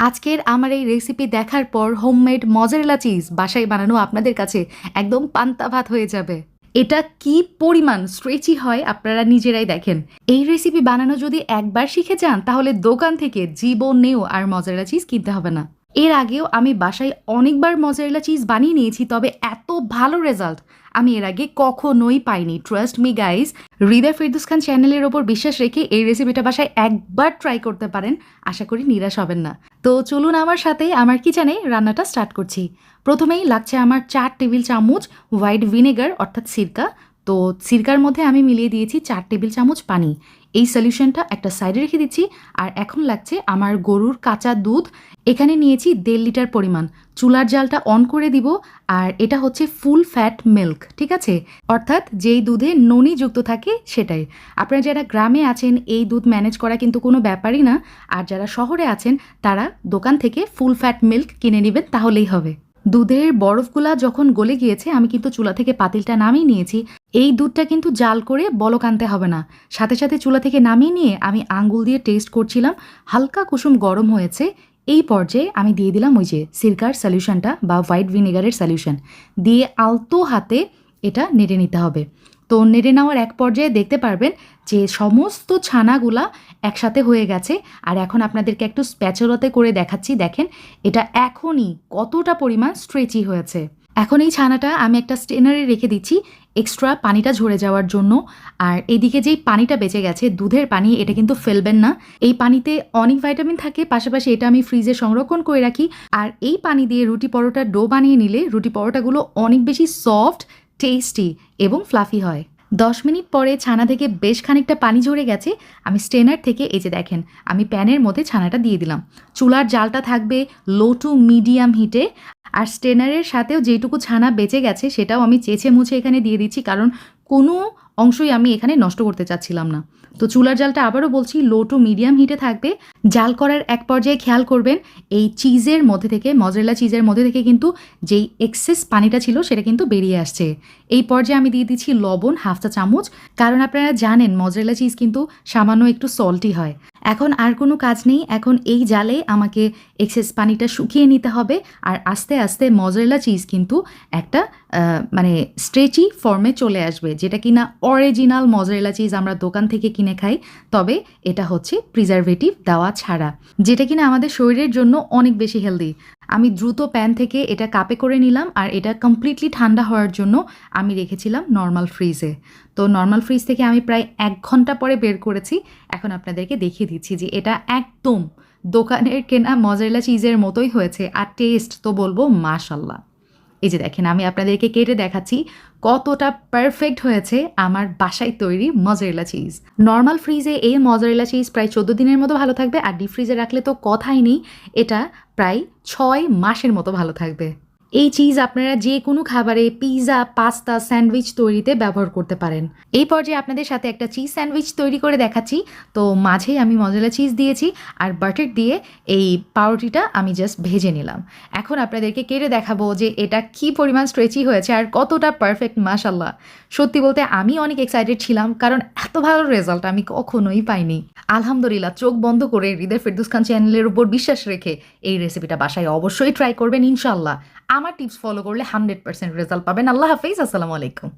আজকের আমার এই রেসিপি দেখার পর হোমমেড মজারেলা চিজ বাসায় বানানো আপনাদের কাছে একদম পান্তা ভাত হয়ে যাবে। এটা কি পরিমাণ স্ট্রেচি হয় আপনারা নিজেরাই দেখেন। এই রেসিপি বানানো যদি একবার শিখে যান তাহলে দোকান থেকে জীবনেও আর মজারেলা চিজ কিনতে হবে না। এর আগেও আমি বাসায় অনেকবার মজারেলা চিজ বানিয়ে নিয়েছি, তবে এত ভালো রেজাল্ট আমি এর আগে কখনোই পাইনি। Trust me guys Hridoy Firdous Khan চ্যানেলের ওপর বিশ্বাস রেখে এই রেসিপিটা বাসায় একবার ট্রাই করতে পারেন। আশা করি নিরাশ হবেন না। তো চলুন আমার সাথে আমার কিচেনে রান্নাটা স্টার্ট করছি। প্রথমেই লাগছে আমার চার টেবিল চামচ হোয়াইট ভিনেগার অর্থাৎ সিরকা তো সিরকার মধ্যে আমি মিলিয়ে দিয়েছি চার টেবিল চামচ পানি। এই সলিউশনটা একটা সাইডে রেখে দিচ্ছি আর এখন লাগছে আমার গরুর কাঁচা দুধ। এখানে নিয়েছি দেড় লিটার পরিমাণ। চুলার জালটা অন করে দিব আর এটা হচ্ছে ফুল ফ্যাট মিল্ক, ঠিক আছে? অর্থাৎ যেই দুধে ননি যুক্ত থাকে সেটাই। আপনারা যারা গ্রামে আছেন, এই দুধ ম্যানেজ করা কিন্তু কোনো ব্যাপারই না। আর যারা শহরে আছেন, তারা দোকান থেকে ফুল ফ্যাট মিল্ক কিনে নেবেন, তাহলেই হবে। দুধের বরফগুলা যখন গলে গিয়েছে, আমি কিন্তু চুলা থেকে পাতিলটা নামিয়ে নিয়েছি। এই দুধটা কিন্তু জাল করে বলক আনতে হবে না। সাথে সাথে চুলা থেকে নামিয়ে নিয়ে আমি আঙ্গুল দিয়ে টেস্ট করছিলাম। হালকা কুসুম গরম হয়েছে। এই পর্যায়ে আমি দিয়ে দিলাম ওই যে সিরকার সলিউশনটা বা হোয়াইট ভিনেগারের সলিউশন। দিয়ে আলতো হাতে এটা নেড়ে নিতে হবে। তো নেড়ে নেওয়ার এক পর্যায়ে দেখতে পারবেন যে সমস্ত ছানাগুলা একসাথে হয়ে গেছে। আর এখন আপনাদেরকে একটু স্প্যাচলতে করে দেখাচ্ছি, দেখেন, এটা এখনই কতটা পরিমাণ স্ট্রেচি হয়েছে। এখন এই ছানাটা আমি একটা স্টেনারে রেখে দিচ্ছি এক্সট্রা পানিটা ঝরে যাওয়ার জন্য। আর এদিকে যেই পানিটা বেঁচে গেছে, দুধের পানি, এটা কিন্তু ফেলবেন না। এই পানিতে অনেক ভাইটামিন থাকে, পাশাপাশি এটা আমি ফ্রিজে সংরক্ষণ করে রাখি। আর এই পানি দিয়ে রুটি পরোটার ডো বানিয়ে নিলে রুটি পরোটাগুলো অনেক বেশি সফট টেস্টি এবং ফ্লাফি হয়। দশ মিনিট পরে ছানা থেকে বেশ খানিকটা পানি ঝরে গেছে, আমি স্টেনার থেকে এই যে দেখেন, আমি প্যানের মধ্যে ছানাটা দিয়ে দিলাম। চুলার জালটা থাকবে লো টু মিডিয়াম হিটে আর স্টেনারের সাথেও যেটুকু ছানা বেঁচে গেছে সেটাও আমি চেছে মুছে এখানে দিয়ে দিচ্ছি, কারণ কোনো অংশই আমি এখানে নষ্ট করতে চাচ্ছিলাম না। তো চুলার জালটা আবারও বলছি লো টু মিডিয়াম হিটে থাকবে। জাল করার এক পর্যায়ে খেয়াল করবেন, এই চিজের মধ্যে থেকে মজরেলা চিজের মধ্যে থেকে কিন্তু যেই এক্সেস পানিটা ছিল সেটা কিন্তু বেরিয়ে আসছে। এই পর্যায়ে আমি দিয়ে দিচ্ছি লবণ, হাফ চা চামচ। কারণ আপনারা জানেন মজরেলা চিজ কিন্তু সামান্য একটু সল্টি হয়। এখন আর কোনো কাজ নেই। এখন এই জালে আমাকে এক্সেস পানিটা শুকিয়ে নিতে হবে। আর আস্তে আস্তে মজরেলা চিজ কিন্তু একটা মানে স্ট্রেচি ফর্মে চলে আসবে, যেটা কিনা অরিজিনাল মজরেলা চিজ আমরা দোকান থেকে কিনে খাই। তবে এটা হচ্ছে প্রিজারভেটিভ দেওয়া ছাড়া, যেটা কিনা আমাদের শরীরের জন্য অনেক বেশি হেলদি আমি দ্রুত প্যান থেকে এটা কাপে করে নিলাম আর এটা কমপ্লিটলি ঠান্ডা হওয়ার জন্য আমি রেখেছিলাম নর্মাল ফ্রিজে তো নর্মাল ফ্রিজ থেকে আমি প্রায় এক ঘণ্টা পরে বের করেছি। এখন আপনাদেরকে দেখিয়ে দিচ্ছি যে এটা একদম দোকানের কেনা মজারেলা চিজের মতোই হয়েছে আর টেস্ট তো বলব মাশাল্লাহ এই যে দেখেন, আমি আপনাদেরকে কেটে দেখাচ্ছি কতটা পারফেক্ট হয়েছে আমার বাসায় তৈরি মজারেলা চিজ নর্মাল ফ্রিজে এই মজারেলা চিজ প্রায় চোদ্দ দিনের মতো ভালো থাকবে, আর ডিপ ফ্রিজে রাখলে তো কথাই নেই, এটা প্রায় ছয় মাসের মতো ভালো থাকবে। এই চিজ আপনারা যে কোনো খাবারে পিৎজা পাস্তা স্যান্ডউইচ তৈরিতে ব্যবহার করতে পারেন। এই পর্যায়ে আপনাদের সাথে একটা চিজ স্যান্ডউইচ তৈরি করে দেখাচ্ছি। তো মাঝে আমি মজলা চিজ দিয়েছি আর বাটার দিয়ে এই পাউরুটিটা আমি জাস্ট ভেজে নিলাম। এখন আপনাদেরকে কেটে দেখাবো যে এটা কি পরিমাণ স্ট্রেচি হয়েছে আর কতটা পারফেক্ট মাশাল্লাহ সত্যি বলতে আমি অনেক এক্সাইটেড ছিলাম কারণ এত ভালো রেজাল্ট আমি কখনোই পাইনি। আলহামদুলিল্লাহ, চোখ বন্ধ করে হৃদয় ফেরদুস খান চ্যানেলের উপর বিশ্বাস রেখে এই রেসিপিটা বাসায় অবশ্যই ট্রাই করবেন ইনশাল্লাহ আমার টিপস ফলো করলে হান্ড্রেড পার্সেন্ট রেজাল্ট পাবেন। আল্লাহ হাফিজ, আসসালামু আলাইকুম।